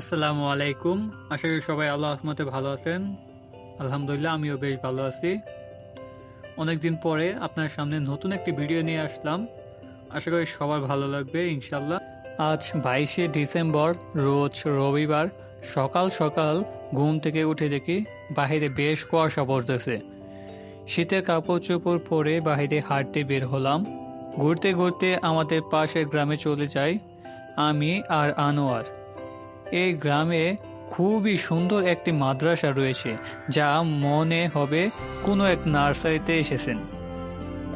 আসসালামু আলাইকুম। আশা করি সবাই আল্লাহ রহমতে ভালো আছেন। আলহামদুলিল্লাহ, আমিও বেশ ভালো আছি। অনেকদিন পরে আপনার সামনে নতুন একটি ভিডিও নিয়ে আসলাম। আশা করি সবার ভালো লাগবে ইনশাল্লাহ আজ বাইশে ডিসেম্বর, রোজ রবিবার, সকাল সকাল ঘুম থেকে উঠে দেখি বাহিরে বেশ কুয়াশা পড়তেছে। শীতের কাপড় চোপড় পরে বাহিরে হাঁটতে বের হলাম। ঘুরতে ঘুরতে আমাদের পাশের গ্রামে চলে যাই আমি আর আনোয়ার। এই গ্রামে খুবই সুন্দর একটি মাদ্রাসা রয়েছে, যা মনে হবে কোনো এক নার্সারিতে এসেছেন।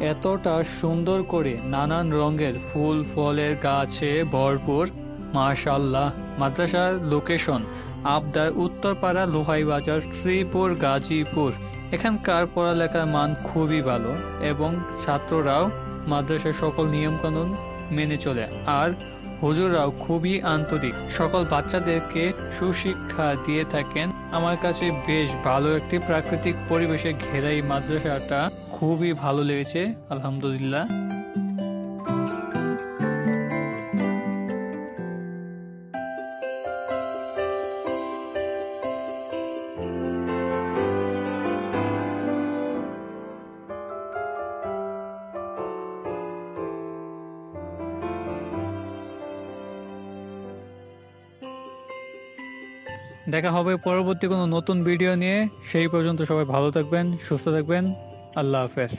এতটা সুন্দর করে নানান রঙের ফুল, ফলের গাছে ভরপুর মাশাল্লাহ মাদ্রাসার লোকেশন আবদার উত্তরপাড়া লোহাই বাজার, শ্রীপুর, গাজীপুর। এখানকার পড়ালেখার মান খুবই ভালো এবং ছাত্ররাও মাদ্রাসার সকল নিয়মকানুন মেনে চলে। আর হুজুররাও খুবই আন্তরিক। সকল বাচ্চাদেরকে সুশিক্ষা দিয়ে থাকেন। আমার কাছে বেশ ভালো একটি প্রাকৃতিক পরিবেশে ঘেরা এই মাদ্রাসাটা খুবই ভালো লেগেছে, আলহামদুলিল্লাহ। দেখা হবে পরবর্তী কোনো নতুন ভিডিও নিয়ে। সেই পর্যন্ত সবাই ভালো থাকবেন, সুস্থ থাকবেন। আল্লাহ হাফেজ।